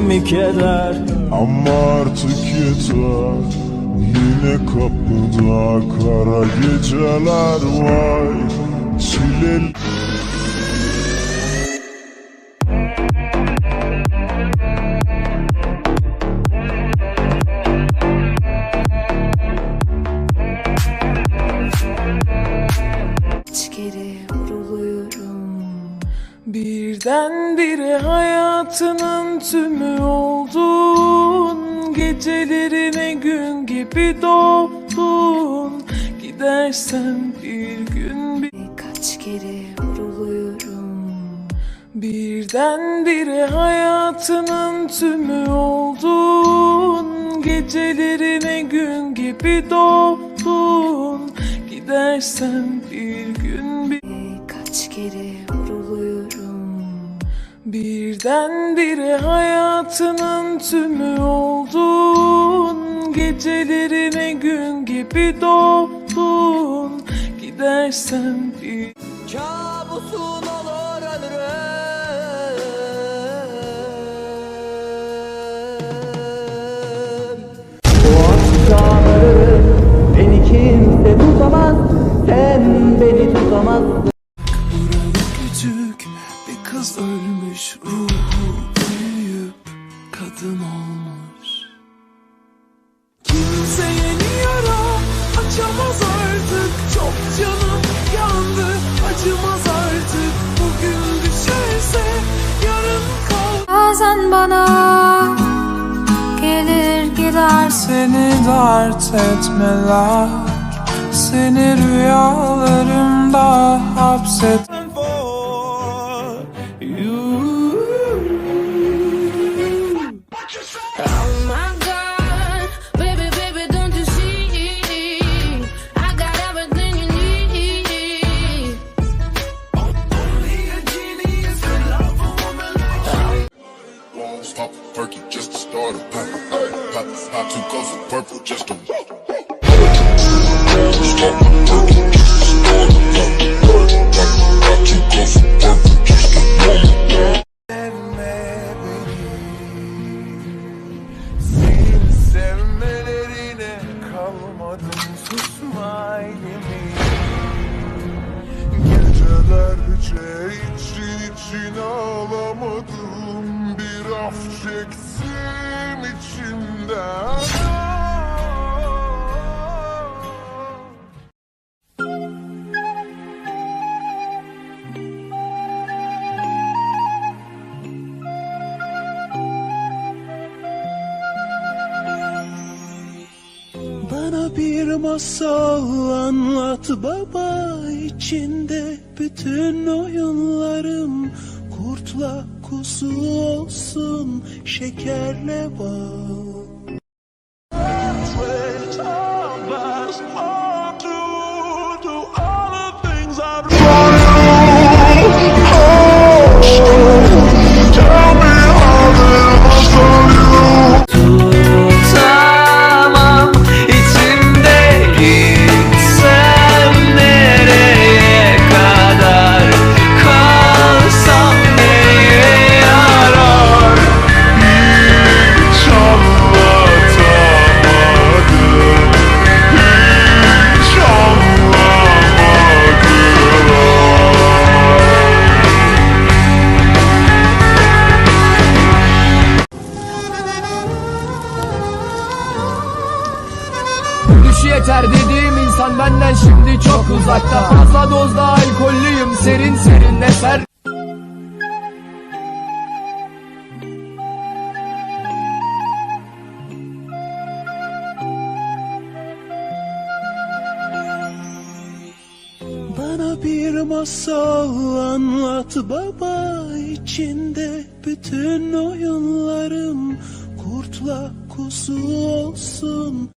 mi keder? Ama artık yeter. Yine kapıda kara geceler var. Çileli vuruluyorum. Birdenbire hayatının tümü oldun Gecelerine gün gibi doğdun. Gidersen bir gün bir Kaç kere vuruluyorum. Birdenbire hayatının tümü oldun. Gecelerine gün gibi doğdun. Gidersen bir gün bir Kaç kere Birdenbire hayatının tümü oldun Gecelerine gün gibi doğdun. Gidersen bir Kabusun olur ölürüm Bu akşamları beni kimse tutamaz Sen beni tutamazsın Seni dert etmeler. Seni rüyalarımda hapset ağlamadım Bir af çektim içimden. Bana bir masal anlat baba içinde bütün oyunlarım kuzu olsun şekerle bal. Çok uzakta Fazla dozda alkollüyüm serin serin eser Bana bir masal anlat baba içinde bütün oyunlarım kurtla kuzu olsun.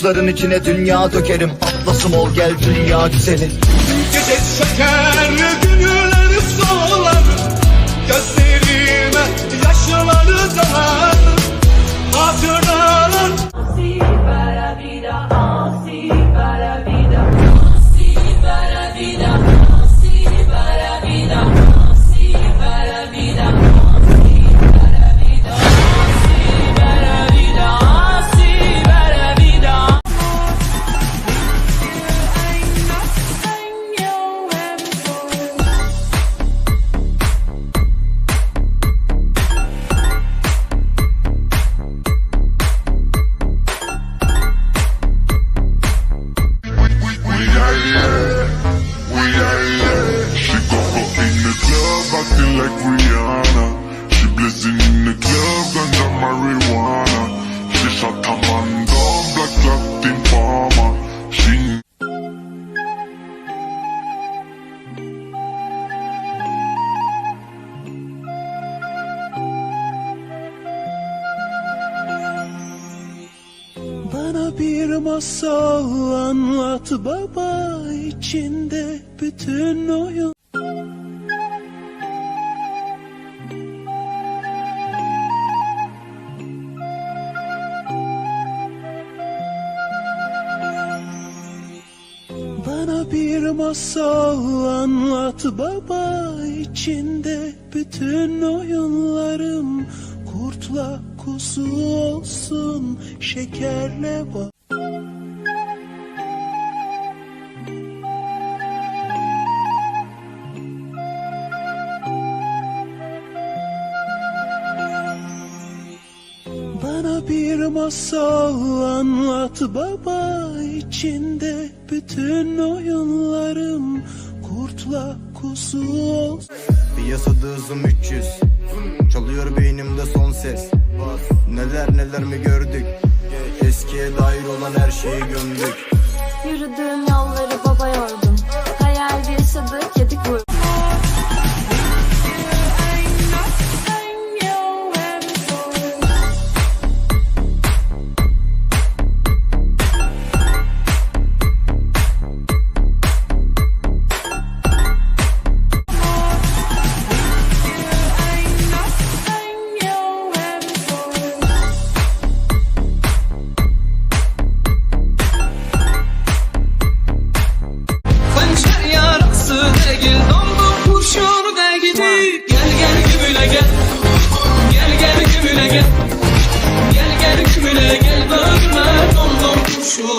Avuçların içine dünya dökerim. Atlasım ol gel dünya güzeli Gece şeker Bana bir masal anlat baba içinde bütün oyun. Bana bir masal anlat baba içinde bütün oyunlarım kurtla kuzu olsun şekerle bak. Bana bir masal anlat baba içinde bütün oyunlarım kurtla kuzu olsun. Piyasada hızım 300 Çalıyor beynimde son ses Neler neler mi gördük? Eskiye dair olan her şeyi gömdük. Yürüdüğüm yolları baba yordum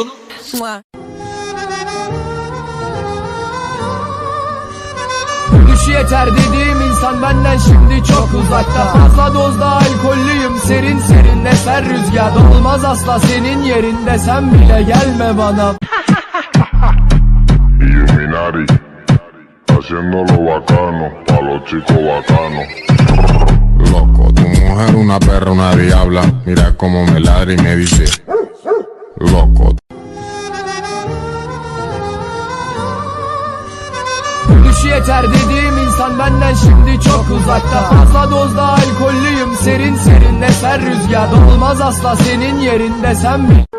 kurşun Düş yeter dediğim insan benden şimdi çok uzakta. Fazla dozda alkollüyüm serin serin eser rüzgar. Olmaz asla senin yerinde sen bile gelme bana. Illuminati, haciéndolo bacano, pa' los chicos bacanos. Loco, tu mujer una perra, una diabla, mira cómo me ladra y me dice, loco. Yeter dediğim insan benden şimdi çok uzakta. Fazla dozda alkollüyüm serin serin eser rüzgar. Olmaz asla senin yerinde sen bile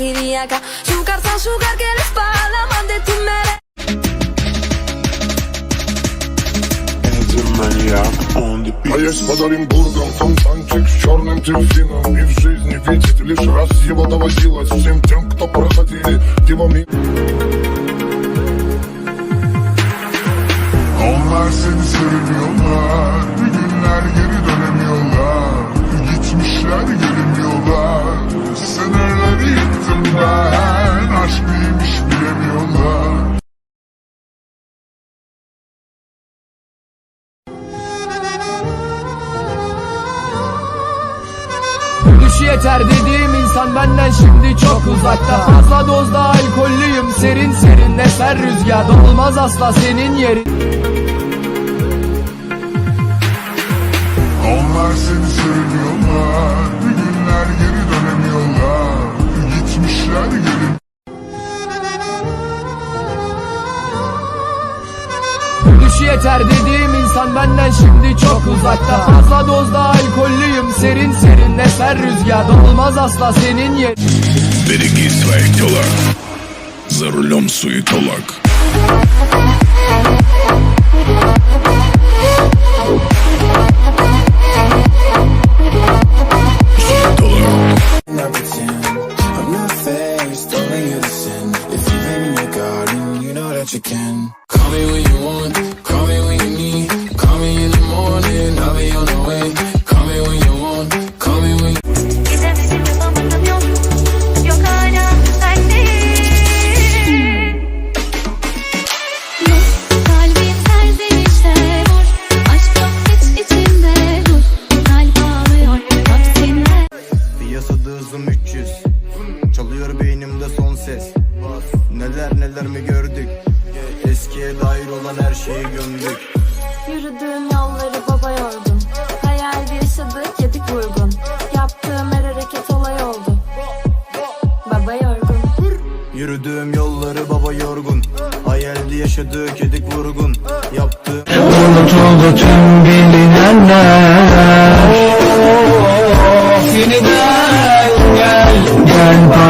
Şukar san kiriaka Şukar san şukar que les la man de tu meres А есть под Оренбургом фонтанчик с черным дельфином И в жизни видеть лишь раз его доводилось Всем тем, кто проходили его мимо Onlar seni sevmiyorlar neymiş bilemiyorlar. Düş yeter dediğim insan benden şimdi çok uzakta. Fazla dozda alkollüyüm serin serin eser rüzgar. Olmaz asla senin yerin. Onlar seni sevmiyorlar yeter dediğim insan benden şimdi çok uzakta Fazla dozda alkollüyüm serin serin eser rüzgar Olmaz asla senin yerin Береги своих телок За рулем суетолог Суетолог ses Neler neler mi gördük? Eskiye dair olan her şeyi gömdük. Yürüdüğüm yolları baba yorgun Hayalde yaşadık yedik vurgun Yaptığım her hareket olay oldu. Baba yorgun. Yürüdüğüm yolları baba yorgun. Hayalde yaşadık edik vurgun. Yaptığım Unutuldu tüm bilinenler. Yeniden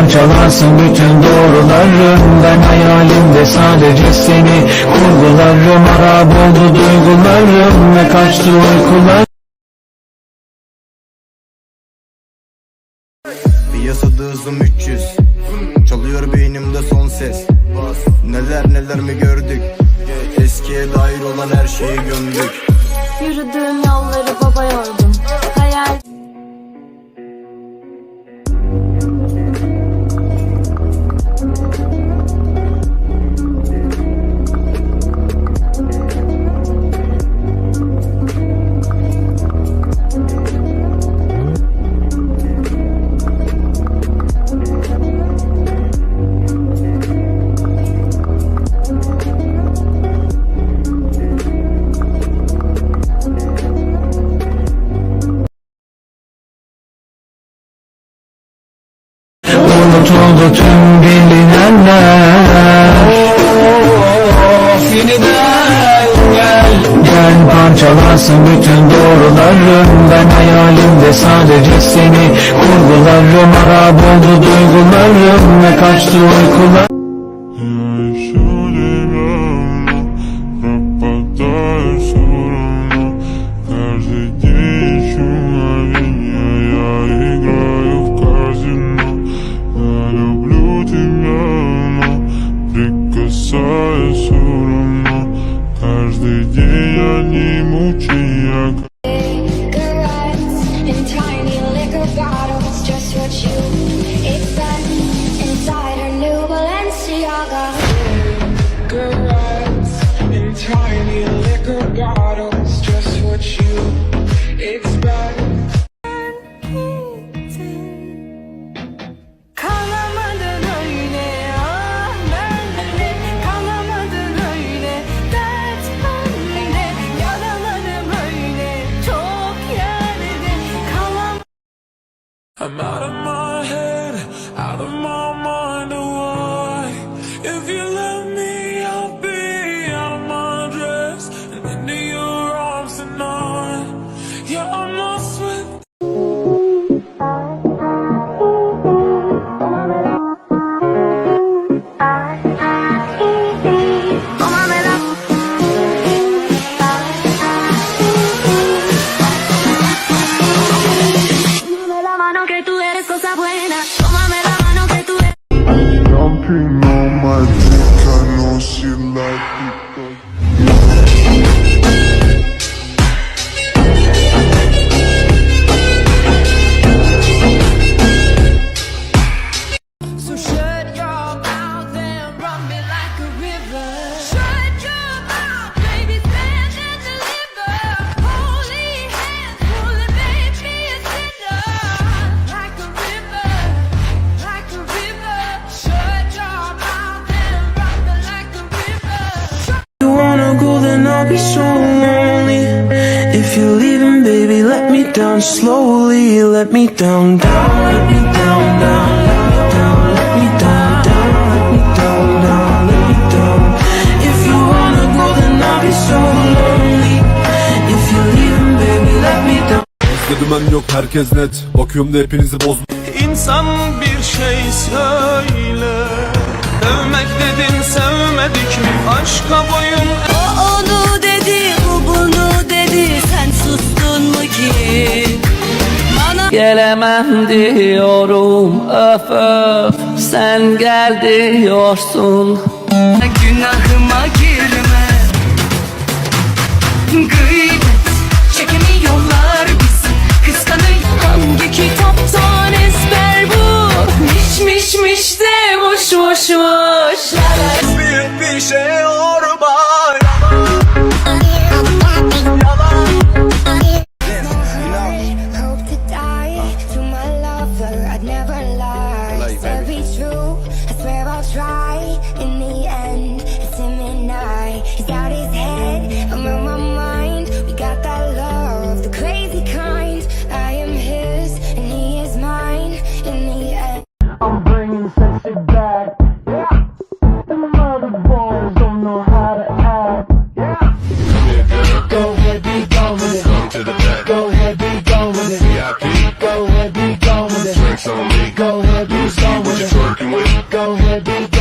Gel parçalansın bütün doğrularım. Ben hayalimde sadece seni Kurgularım. Harap oldu duygularım Ve kaçtı uykular Piyasada hızım 300 Çalıyor beynimde son ses. Neler neler mi gördük? Eskiye dair olan her şeyi gömdük. Yürüdüğüm yolları baba yorgun bütün doğrularım Ben hayalimde sadece seni. Kurgularım harap oldu duygularım Ve kaçtı uykular you If you're leaving, baby, let me down slowly. Let me down, down, let me down, down, let me down, let me down, down, let me down, down, let me down. If you wanna go, then I'll be so lonely. If you're leaving, baby, let me down. Dümen yok herkes net Bakıyorum da hepinizi bozma İnsan bir şey söyle Sevmek dedin sevmedik mi Aşka boyun Gelemem diyorum öf öf Sen gel diyorsun günahıma girme. Gıybet çekemiyorlar bizi. Kıskanıyor hangi kitaptan ezber bu? Miş miş miş de boş boş boş. Büyük bir şey orba Go ahead, be someone. Go ahead, be.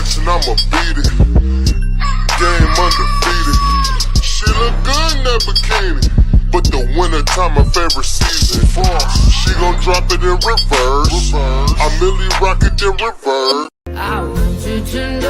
action, I'ma beat it. Game undefeated. She look good in that bikini. But the winter time, my favorite season. She gon' drop it in reverse. I'm rock it in reverse. I want you to know.